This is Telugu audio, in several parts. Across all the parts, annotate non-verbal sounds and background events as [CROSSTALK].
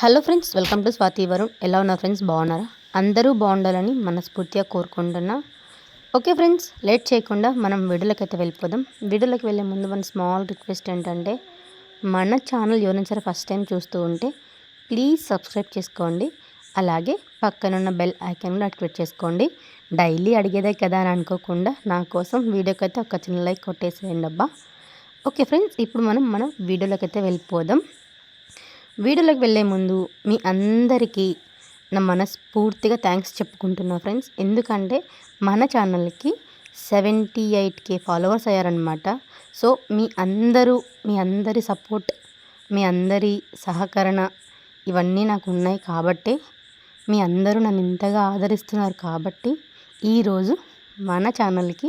Hello friends welcome to Swathi Varun. ఎలా ఉన్నారు ఫ్రెండ్స్? బాగున్నారా? అందరూ బాగుండాలని మనస్ఫూర్తిగా కోరుకుంటున్నా. ఓకే ఫ్రెండ్స్ లేట్ చేయకుండా మనం వీడియోలోకి అయితే వెళ్ళిపోదాం. వీడియోలోకి వెళ్ళే ముందు మన స్మాల్ రిక్వెస్ట్ ఏంటంటే మన ఛానల్ ఎవరైనా ఫస్ట్ టైం చూస్తూ ఉంటే ప్లీజ్ సబ్స్క్రైబ్ చేసుకోండి. అలాగే పక్కనున్న బెల్ ఐకాన్ కూడా యాక్టివేట్ చేసుకోండి. డైలీ అడిగేదే కదా అని అనుకోకుండా నా కోసం వీడియోకి అయితే ఒక చిన్న లైక్ కొట్టేసేయండి అబ్బా. ఓకే ఫ్రెండ్స్ ఇప్పుడు మనం మన వీడియోలోకి అయితే వెళ్ళిపోదాం. వీడియోలోకి వెళ్ళే ముందు మీ అందరికీ నా మనస్ఫూర్తిగా థ్యాంక్స్ చెప్పుకుంటున్నా ఫ్రెండ్స్ ఎందుకంటే మన ఛానల్కి సెవెంటీ ఎయిట్ కే ఫాలోవర్స్ అయ్యారనమాట సో మీ అందరూ మీ అందరి సపోర్ట్ మీ అందరి సహకరణ ఇవన్నీ నాకు ఉన్నాయి కాబట్టే మీ అందరూ నన్ను ఇంతగా ఆదరిస్తున్నారు కాబట్టి ఈరోజు మన ఛానల్కి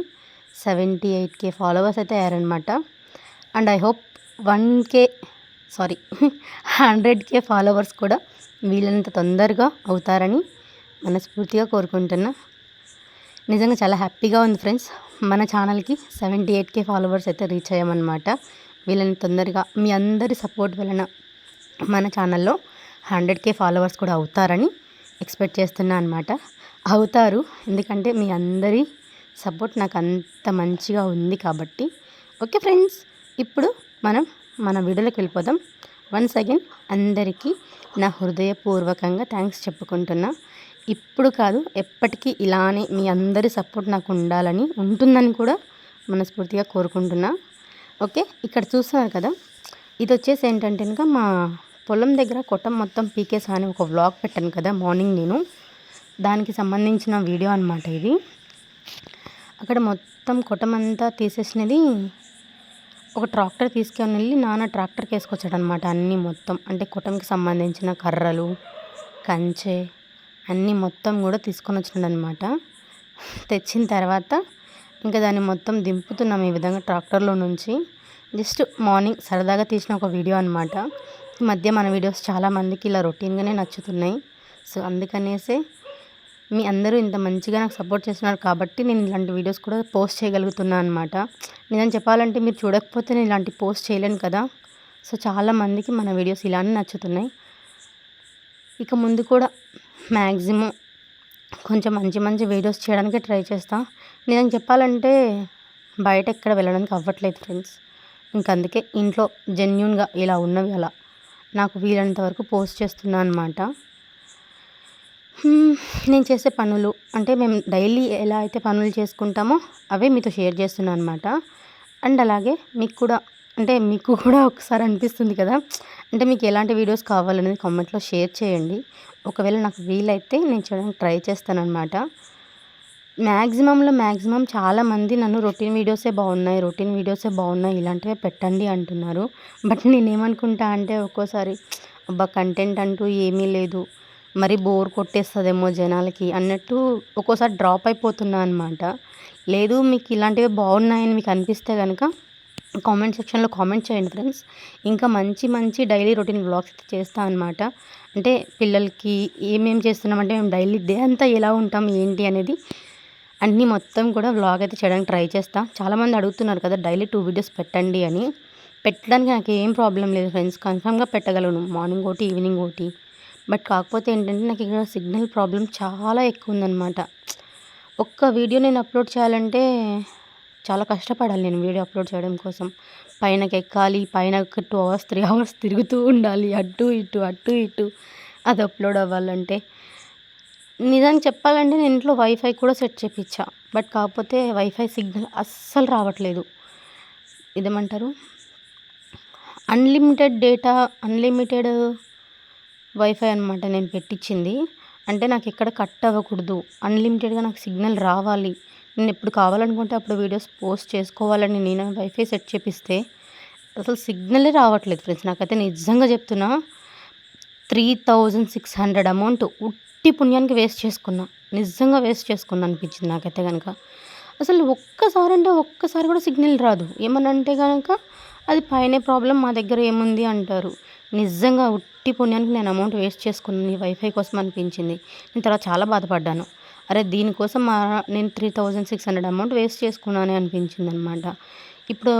సెవెంటీ ఎయిట్ కే ఫాలోవర్స్ అయితే అయ్యారనమాట and I hope one K sorry hundred K followers కూడా వీళ్ళంత తొందరగా అవుతారని మనస్ఫూర్తిగా కోరుకుంటున్నా. నిజంగా చాలా హ్యాపీగా ఉంది ఫ్రెండ్స్. మన ఛానల్కి సెవెంటీ ఎయిట్ కే ఫాలోవర్స్ అయితే రీచ్ అయ్యామన్నమాట. వీళ్ళని తొందరగా మీ అందరి సపోర్ట్ వలన మన ఛానల్లో హండ్రెడ్ కే ఫాలోవర్స్ కూడా అవుతారని ఎక్స్పెక్ట్ చేస్తున్నా అనమాట అవుతారు ఎందుకంటే మీ అందరి సపోర్ట్ నాకు అంత మంచిగా ఉంది కాబట్టి. ఓకే ఫ్రెండ్స్ ఇప్పుడు మనం మన వీడియోలోకి వెళ్ళిపోదాం. వన్స్ అగైన్ అందరికీ నా హృదయపూర్వకంగా థ్యాంక్స్ చెప్పుకుంటున్నా. ఇప్పుడు కాదు ఎప్పటికీ ఇలానే మీ అందరి సపోర్ట్ నాకు ఉండాలని ఉంటుందని కూడా మనస్ఫూర్తిగా కోరుకుంటున్నా. ఓకే ఇక్కడ చూస్తున్నారు కదా? ఇది వచ్చేసి ఏంటంటే ఇంకా మా పొలం దగ్గర కొట్టం మొత్తం పీకేసా అని ఒక వ్లాగ్ పెట్టాను కదా మార్నింగ్ నేను. దానికి సంబంధించిన వీడియో అనమాట ఇది. అక్కడ మొత్తం కొట్టమంతా తీసేసినది ఒక ట్రాక్టర్ తీసుకొని వెళ్ళి నాన్న ట్రాక్టర్కి వేసుకొచ్చాడు అనమాట అన్నీ మొత్తం. అంటే కుటుంబకి సంబంధించిన కర్రలు కంచె అన్నీ మొత్తం కూడా తీసుకొని వచ్చినాడు అనమాట తెచ్చిన తర్వాత ఇంకా దాన్ని మొత్తం దింపుతున్నాం ఈ విధంగా ట్రాక్టర్లో నుంచి. జస్ట్ మార్నింగ్ సరదాగా తీసిన ఒక వీడియో అనమాట. ఈ మధ్య మన వీడియోస్ చాలామందికి ఇలా రొటీన్గానే నచ్చుతున్నాయి. సో అందుకనేసే మీ అందరూ ఇంత మంచిగా నాకు సపోర్ట్ చేస్తున్నారు కాబట్టి నేను ఇలాంటి వీడియోస్ కూడా పోస్ట్ చేయగలుగుతున్నాను అనమాట నిజం చెప్పాలంటే మీరు చూడకపోతే నేను ఇలాంటి పోస్ట్ చేయలేను కదా. సో చాలామందికి మన వీడియోస్ ఇలానే నచ్చుతున్నాయి. ఇక ముందు కూడా మ్యాక్సిమం కొంచెం మంచి మంచి వీడియోస్ చేయడానికి ట్రై చేస్తాను నిజం చెప్పాలంటే బయట ఎక్కడ వెళ్ళడానికి అవ్వట్లేదు ఫ్రెండ్స్. ఇంక అందుకే ఇంట్లో జెన్యున్గా ఇలా ఉన్నవి అలా నాకు వీలైనంత వరకు పోస్ట్ చేస్తున్నాను అనమాట నేను చేసే పనులు. అంటే మేము డైలీ ఎలా అయితే పనులు చేసుకుంటామో అవే మీతో షేర్ చేస్తున్నాను అనమాట అండ్ అలాగే మీకు కూడా అంటే మీకు కూడా ఒకసారి అనిపిస్తుంది కదా అంటే మీకు ఎలాంటి వీడియోస్ కావాలనేది కామెంట్లో షేర్ చేయండి. ఒకవేళ నాకు వీలైతే నేను చేయడానికి ట్రై చేస్తానన్నమాట. మ్యాక్సిమంలో మ్యాక్సిమం చాలామంది నన్ను రొటీన్ వీడియోసే బాగున్నాయి రొటీన్ వీడియోసే బాగున్నాయి ఇలాంటివే పెట్టండి అంటున్నారు. బట్ నేనేమనుకుంటా అంటే ఒక్కోసారి అబ్బా కంటెంట్ అంటూ ఏమీ లేదు. మరి బోర్ కొట్టేస్తుందేమో జనాలకి అన్నట్టు ఒక్కోసారి డ్రాప్ అయిపోతున్నా అనమాట లేదు మీకు ఇలాంటివి బాగున్నాయని మీకు అనిపిస్తే కనుక కామెంట్ సెక్షన్లో కామెంట్ చేయండి ఫ్రెండ్స్ ఇంకా మంచి మంచి డైలీ రొటీన్ బ్లాగ్స్ అయితే చేస్తాను అనమాట అంటే పిల్లలకి ఏమేమి చేస్తున్నామంటే మేము డైలీ డే అంతా ఎలా ఉంటాం ఏంటి అనేది అన్నీ మొత్తం కూడా వ్లాగ్ అయితే చేయడానికి ట్రై చేస్తా. చాలామంది అడుగుతున్నారు కదా డైలీ టూ వీడియోస్ పెట్టండి అని. పెట్టడానికి నాకు ఏం ప్రాబ్లం లేదు ఫ్రెండ్స్ కన్ఫామ్గా పెట్టగలను. మార్నింగ్ ఒకటి ఈవినింగ్ ఒకటి. బట్ కాకపోతే ఏంటంటే నాకు ఇక్కడ సిగ్నల్ ప్రాబ్లం చాలా ఎక్కువ ఉందన్నమాట ఒక్క వీడియో నేను అప్లోడ్ చేయాలంటే చాలా కష్టపడాలి నేను వీడియో అప్లోడ్ చేయడం కోసం. పైనకి ఎక్కాలి పైన టూ అవర్స్ త్రీ అవర్స్ తిరుగుతూ ఉండాలి. అటు ఇటు అటు ఇటు అది అప్లోడ్ అవ్వాలంటే. నిజానికి చెప్పాలంటే నేను ఇంట్లో వైఫై కూడా సెట్ చేయించా బట్ కాకపోతే వైఫై సిగ్నల్ అస్సలు రావట్లేదు. ఇదేమంటారు? అన్లిమిటెడ్ డేటా అన్లిమిటెడ్ వైఫై అనమాట నేను పెట్టించింది అంటే నాకు ఎక్కడ కట్ అవ్వకూడదు. అన్లిమిటెడ్గా నాకు సిగ్నల్ రావాలి. నేను ఎప్పుడు కావాలనుకుంటే అప్పుడు వీడియోస్ పోస్ట్ చేసుకోవాలని నేను వైఫై సెట్ చేపిస్తే అసలు సిగ్నలే రావట్లేదు ఫ్రెండ్స్. నాకైతే నిజంగా చెప్తున్నా three thousand six hundred amount ఉట్టి పుణ్యానికి వేస్ట్ చేసుకున్నా. నిజంగా వేస్ట్ చేసుకున్నా అనిపించింది నాకైతే కనుక అసలు ఒక్కసారి అంటే ఒక్కసారి కూడా సిగ్నల్ రాదు. ఏమనంటే కనుక అది పైన ప్రాబ్లం మా దగ్గర ఏముంది అంటారు. నిజంగా ఉట్టి పుణ్యానికి నేను అమౌంట్ వేస్ట్ చేసుకున్నాను ఈ వైఫై కోసం అనిపించింది. నేను తర్వాత చాలా బాధపడ్డాను. అరే దీనికోసం మా నేను three thousand six hundred amount waste చేసుకున్నాను అనిపించింది అనమాట ఇప్పుడు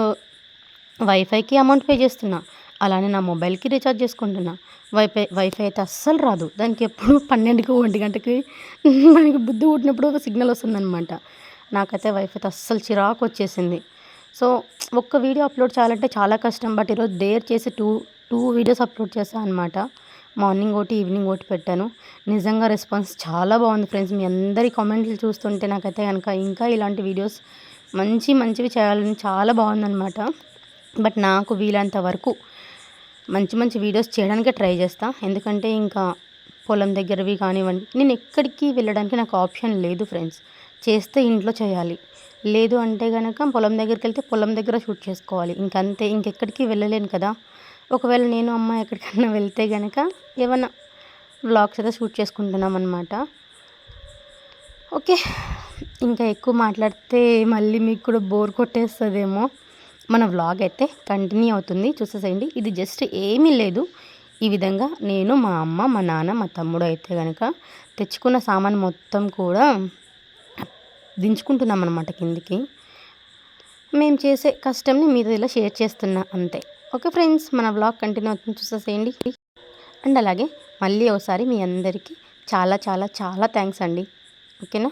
వైఫైకి అమౌంట్ పే చేస్తున్నా. అలానే నా మొబైల్కి రీఛార్జ్ చేసుకుంటున్నా. వైఫై వైఫై అయితే అస్సలు రాదు. దానికి ఎప్పుడు పన్నెండుకి ఒంటి గంటకి [LAUGHS] మనకి బుద్ధి పుట్టినప్పుడు ఒక సిగ్నల్ వస్తుందన్నమాట నాకైతే వైఫైతో అస్సలు చిరాకు వచ్చేసింది. సో ఒక్క వీడియో అప్లోడ్ చేయాలంటే చాలా కష్టం. బట్ ఈరోజు డేర్ చేసి టూ టూ వీడియోస్ అప్లోడ్ చేశాను అనమాట మార్నింగ్ ఒకటి ఈవినింగ్ ఒకటి పెట్టాను. నిజంగా రెస్పాన్స్ చాలా బాగుంది ఫ్రెండ్స్. మీ అందరి కామెంట్లు చూస్తుంటే నాకైతే కనుక ఇంకా ఇలాంటి వీడియోస్ మంచి మంచివి చేయాలని చాలా బాగుందన్నమాట. బట్ నాకు వీలంత వరకు మంచి మంచి వీడియోస్ చేయడానికే ట్రై చేస్తా. ఎందుకంటే ఇంకా పొలం దగ్గరవి కానివ్వండి నేను ఎక్కడికి వెళ్ళడానికి నాకు ఆప్షన్ లేదు ఫ్రెండ్స్. చేస్తే ఇంట్లో చేయాలి. లేదు అంటే కనుక పొలం దగ్గరికి వెళ్తే పొలం దగ్గర షూట్ చేసుకోవాలి. ఇంకంతే ఇంకెక్కడికి వెళ్ళలేను కదా. ఒకవేళ నేను అమ్మ ఎక్కడికైనా వెళ్తే కనుక ఏమన్నా వ్లాగ్స్ అయితే షూట్ చేసుకుంటున్నాం అనమాట ఓకే. ఇంకా ఎక్కువ మాట్లాడితే మళ్ళీ మీకు కూడా బోర్ కొట్టేస్తుందేమో. మన వ్లాగ్ అయితే కంటిన్యూ అవుతుంది. చూసేసేయండి. ఇది జస్ట్ ఏమీ లేదు. ఈ విధంగా నేను మా అమ్మ మా నాన్న మా తమ్ముడు అయితే కనుక తెచ్చుకున్న సామాన్ మొత్తం కూడా దించుకుంటున్నాం అనమాట కిందికి. మేము చేసే కష్టంని మీతో ఇలా షేర్ చేస్తున్నా అంతే. ఓకే ఫ్రెండ్స్ మన బ్లాగ్ కంటిన్యూ అవుతుంది. చూసేసేయండి. అండ్ అలాగే మళ్ళీ ఒకసారి మీ అందరికీ చాలా చాలా చాలా థ్యాంక్స్ అండి. ఓకేనా?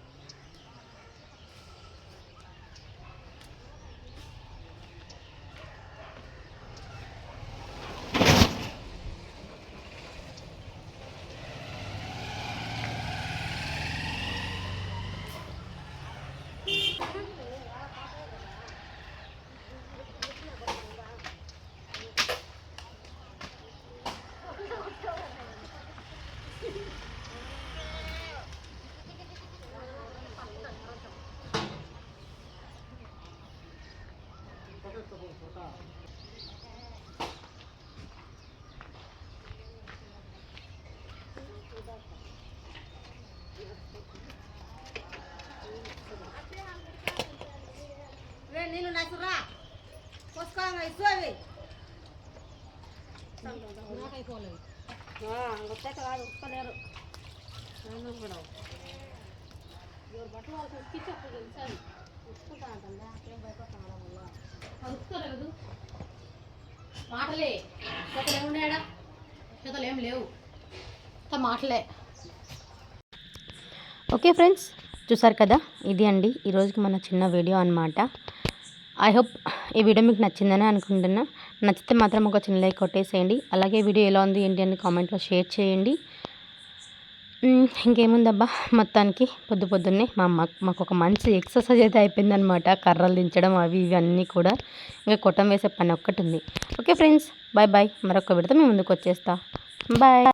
రే నేను నచ్చురా కోసుకోవాలి ఇసుకోవి నాకైపోలేదు వచ్చాక కాదు ఉక్కలేరు నేను కూడా ఎవరు బట్టలు వాళ్ళు ఉక్కించప్పుడు తెలుసా ఉక్కుంటా అంటే భయపడతాను అలా కలుపుకోలేదు మాటలే. చేతలు ఏమున్నాయడా ఏం లేవు. అంత మాటలే. ఓకే ఫ్రెండ్స్ చూసారు కదా? ఇది అండి. ఈరోజుకి మన చిన్న వీడియో అనమాట ఐ హోప్ ఈ వీడియో మీకు నచ్చిందని అనుకుంటున్నా. నచ్చితే మాత్రం ఒక చిన్న లైక్ కొట్టేసేయండి. అలాగే వీడియో ఎలా ఉంది ఏంటి అని కామెంట్లో షేర్ చేయండి. ఇంకేముందబ్బా? మొత్తానికి పొద్దు పొద్దున్నే మా అమ్మ మాకు ఒక మంచి ఎక్సర్సైజ్ అయితే అయిపోయిందనమాట కర్రలు దించడం అవి ఇవి అన్నీ కూడా. ఇంకా కొట్టం వేసే పని ఒక్కటి ఉంది ఓకే ఫ్రెండ్స్ బాయ్ బాయ్. మరొక విడత మేము ముందుకు వచ్చేస్తా బాయ్.